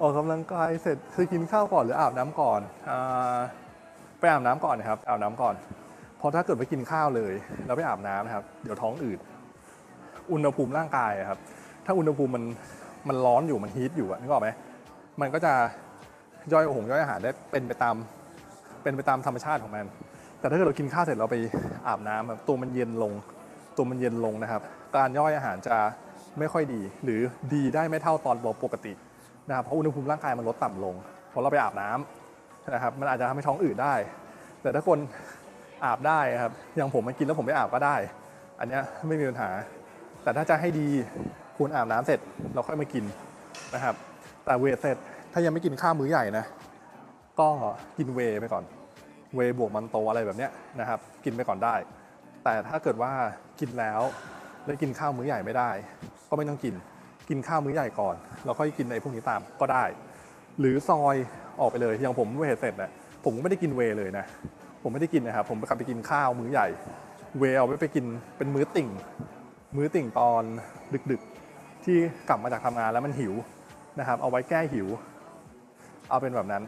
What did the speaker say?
ออกกำลังกายเสร็จคือกินข้าวก่อนหรืออาบน้ำก่อนอ่าไปอาบน้ำก่อนนะครับ อาบน้ำก่อน เพราะถ้าเกิดไปกินข้าวเลยแล้วไปอาบน้ำนะครับ เดี๋ยวท้องอืด อุณหภูมิร่างกายครับ ถ้าอุณหภูมิมันมันร้อนอยู่มันฮีทอยู่อะนึกออกไหมมันก็จะย่อยอาหงย่อยอาหารได้เป็นไปตามเป็นไปตามธรรมชาติของมัน แต่ถ้าเกิดเรากินข้าวเสร็จเราไปอาบน้ำแบบตัวมันเย็นลง ตัวมันเย็นลงนะครับ การย่อยอาหารจะไม่ค่อยดี หรือดีได้ไม่เท่าตอนปกติ นะครับเพราะอุณหภูมิร่างกายมันลดต่ำลงพอเราไปอาบน้ำนะครับมันอาจจะทำให้ท้องอืดได้ แต่ถ้าคนอาบได้ครับอย่างผมมากินแล้วผมไม่อาบก็ได้ อันเนี้ยไม่มีปัญหา แต่ถ้าจะให้ดีควรอาบน้ำเสร็จเราค่อยมากินนะครับ แต่เวทเสร็จถ้ายังไม่กินข้าวมื้อใหญ่นะก็กินเวย์ไปก่อน เวย์บวกมันโตอะไรแบบเนี้ยนะครับ กินไปก่อนได้ แต่ถ้าเกิดว่ากินแล้วแล้วกินข้าวมื้อใหญ่ไม่ได้ ก็ไม่ต้องกิน กินข้าวมื้อใหญ่ก่อน แล้วค่อยกินไอ้พวกนี้ตามก็ได้ หรือซอยออกไปเลยอย่างผมเวเสร็จเนี่ยผมก็ไม่ได้กินเวเลยนะ ผมไม่ได้กินนะครับ ผมกลับไปกินข้าวมื้อใหญ่ เวเอาไว้ไปกินเป็นมื้อติ่ง มื้อติ่งตอนดึกๆ ที่กลับมาจากทำงานแล้วมันหิวนะครับ เอาไว้แก้หิว เอาเป็นแบบนั้น